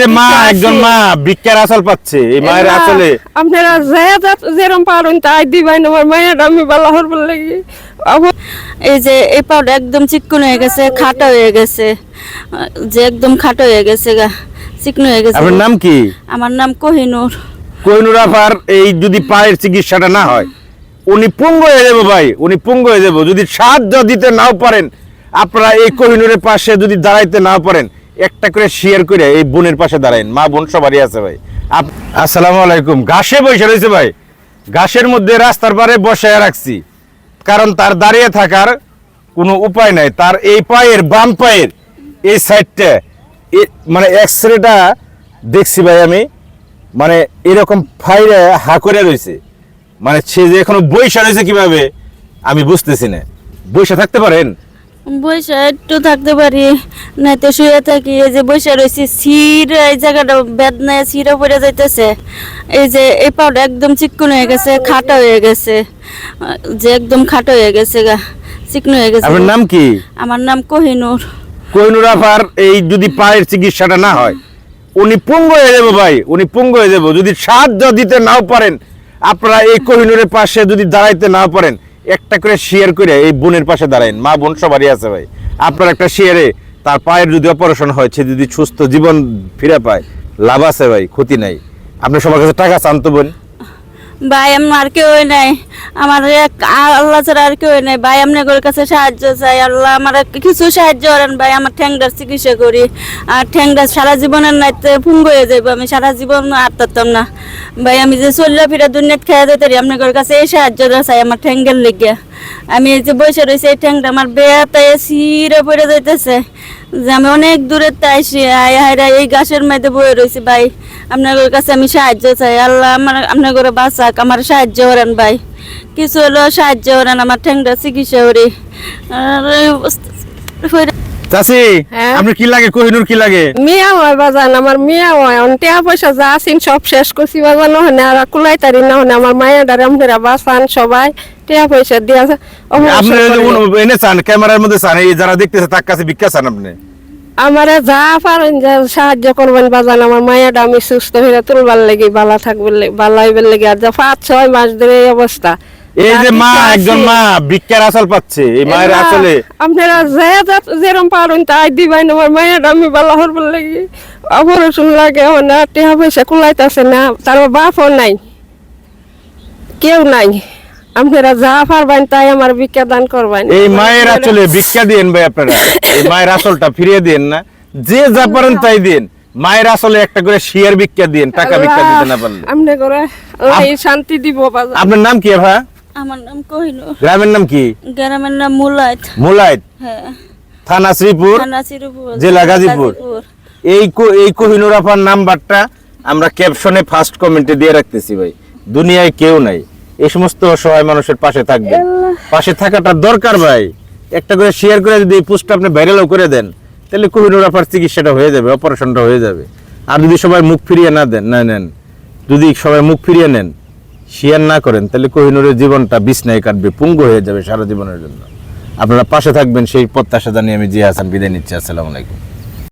যে মা একজন মা ভিক্ষার আসল পাচ্ছে এই মায়ের আসলে। আপনারা যায় যেরকম পারেন তাই দিবেন আমার মায়ের আমি বালা হরবার লাগি। এই যে এই পাউডার একদম চিকন হয়ে গেছে খাটো হয়ে গেছে। যে একদম খাটো হয়ে গেছে গা চিকন হয়ে গেছে। আপনার নাম কি? আমার নাম কোহিনুর। কোহিনুর আফার এই যদি পায়ের চিকিৎসাটা না হয় উনি পুঙ্গ হয়ে যাব ভাই উনি পুঙ্গ হয়ে যাব। যদি সাহায্য দিতে নাও পারেন আপনারা এই কোহিনুরের পাশে যদি দাঁড়াইতে নাও পারেন একটা করে শেয়ার করে এই বোনের পাশে দাঁড়াইন। মা বোন সবারই আছে ভাই। আসসালামু আলাইকুম। ঘাসে বসে রয়েছে ভাই। ঘাসের মধ্যে রাস্তার পারে বসায় রাখছি। কারণ তার দাঁড়িয়ে থাকার কোনো উপায় নাই। তার এই পায়ের বাম পায়ের এই সাইডটা মানে এক্স রেটা দেখছি ভাই আমি। মানে এরকম ফাইরে হা করে রয়েছে। মানে সে যে এখনও বৈশা রয়েছে কীভাবে, আমি বুঝতেছি না। বৈশা থাকতে পারেন? বৈশা একটু থাকতে পারি নাই তো শুয়ে থাকি এই যে বৈশা রয়েছে সির এই জায়গাটা বেদনায় সিরও পড়ে যাইতেছে। এই যে এই পাউডার একদম চিকন হয়ে গেছে খাটা হয়ে গেছে। যে একদম খাটো হয়ে গেছে গা চিকন হয়ে গেছে। আপনার নাম কি? আমার নাম কোহিনুর। কোহিনুর আফার এই যদি পায়ের চিকিৎসাটা না হয় উনি পুঙ্গ হয়ে যাব ভাই উনি পুঙ্গ হয়ে যাব। যদি সাহায্য দিতে নাও পারেন আপনারা এই কোহিনুরের পাশে যদি দাঁড়াইতে নাও পারেন একটা করে শেয়ার করে এই বোনের পাশে দাঁড়াইন। মা বোন সবারই আছে ভাই। আপনার একটা শেয়ারে তার পায়ের যদি অপারেশন হয়, সে যদি সুস্থ জীবন ফিরে পায়, লাভ আছে ভাই, ক্ষতি নাই। আপনি সবার কাছে টাকা চান তো বোন। ভাই আমার কেউ নাই। আমার এক আল্লাহ ছাড়া আর কেউ নাই। ভাই, আপনাদের কাছে সাহায্য চাই। আল্লাহ আমার কিছু সাহায্য করেন। ভাই, আমার ঠ্যাংটার চিকিৎসা করি। আর ঠ্যাংটা সারা জীবনের নাইতে ফুঙ্গ হয়ে যাব আমি সারা জীবন আর পারতাম না। ভাই, আমি যে চল্লা ফিরা দুনিয়াত খেয়ে যেতে পারি, আপনাদের কাছে এই সাহায্যটা চাই আমার ঠ্যাঙ্গের লেগে। আমি এই যে বসে রয়েছি, এই ঠ্যাংটা আমার বেতায় সিরে পড়ে যাইতেছে। যে আমি অনেক দূরে তাইছি। আয় হায়রা এই গাছের মধ্যে বয়ে রয়েছি ভাই। আপনাদের কাছে আমি সাহায্য চাই। আল্লাহ আমার আপনার করে বাঁচাক, আমার সাহায্য করেন ভাই। কিছু হলেও সাহায্য করেন আমার ঠ্যাংটা চিকিৎসা করি। হ্যাঁ? আপনার কি লাগে? কোহিনুর কি লাগে? মিয়া হয় বাজান আমার মিয়া হয়। অন্টিয়া পয়সা যা আছেন সব শেষ করছি বাজান নহনে আর কুলাই তারি নহনে আমার মায়ের দ্বারা আপনারা বাঁচান সবাই। টিয়া পয়সা দিয়া আপনি এনে চান ক্যামেরার মধ্যে চান এই যারা দেখতেছে তার কাছে ভিক্ষা চান আপনি। আমারে যা পারেন যা সাহায্য করবেন বাজান আমার মায়ের আমি সুস্থ হয়ে তুলবার লেগে বালা থাকবে বালা হইবার লেগে। আর যা পাঁচ ছয় মাস ধরে এই অবস্থা। এই যে মা একজন? মা ভিক্ষার আসল পাচ্ছে এই মায়ের আসলে আপনারা যায় যেরকম পারেন তাই দিবেন। আমার মায়ের আমি বালা হরবার লেগে। অপারেশন লাগে না টিয়া পয়সা কুলাইতেছে না তার বাপও নাই। কেউ নাই। আপনারা যা পারবেন তাই আমার ভিক্ষা দান করবেন। এই মায়ের আসলে ভিক্ষা দিন ভাই আপনারা। এই মায়ের আসলটা ফিরিয়ে দিন না। যে যা পারেন তাই দিন। মায়ের আসলে একটা করে শিয়ার ভিক্ষা দিন টাকা ভিক্ষা দিতে না পারলে। আপনি করে শান্তি দিব বাজার। আপনার নাম কি ভাই আমার নাম কোহিনুর গ্রামের নাম কি? গ্রামের নাম মুলাইত মুলাইত হ্যাঁ। থানা শ্রীপুর? থানা শ্রীপুর, জেলা গাজীপুর। এই কো- এই কোহিনুর আপার নাম্বারটা আমরা ক্যাপশনে ফার্স্ট কমেন্টে দিয়ে রাখতেছি ভাই। দুনিয়ায় কেউ নাই। এই সমস্ত অসহায় মানুষের পাশে থাকবে। পাশে থাকাটা দরকার ভাই। একটা করে শেয়ার করে যদি এই পোস্টটা আপনি ভাইরালও করে দেন তাহলে কোহিনুর আপার চিকিৎসাটা হয়ে যাবে অপারেশনটা হয়ে যাবে। আর যদি সবাই মুখ ফিরিয়ে না দেন না নেন যদি সবাই মুখ ফিরিয়ে নেন শেয়ার না করেন তাহলে কোহিনুরের জীবনটা বিছনায় কাটবে পুঙ্গ হয়ে যাবে সারা জীবনের জন্য। আপনারা পাশে থাকবেন সেই প্রত্যাশা জানিয়ে আমি জিয়া হাসান বিদায় নিচ্ছি। আসসালামু আলাইকুম।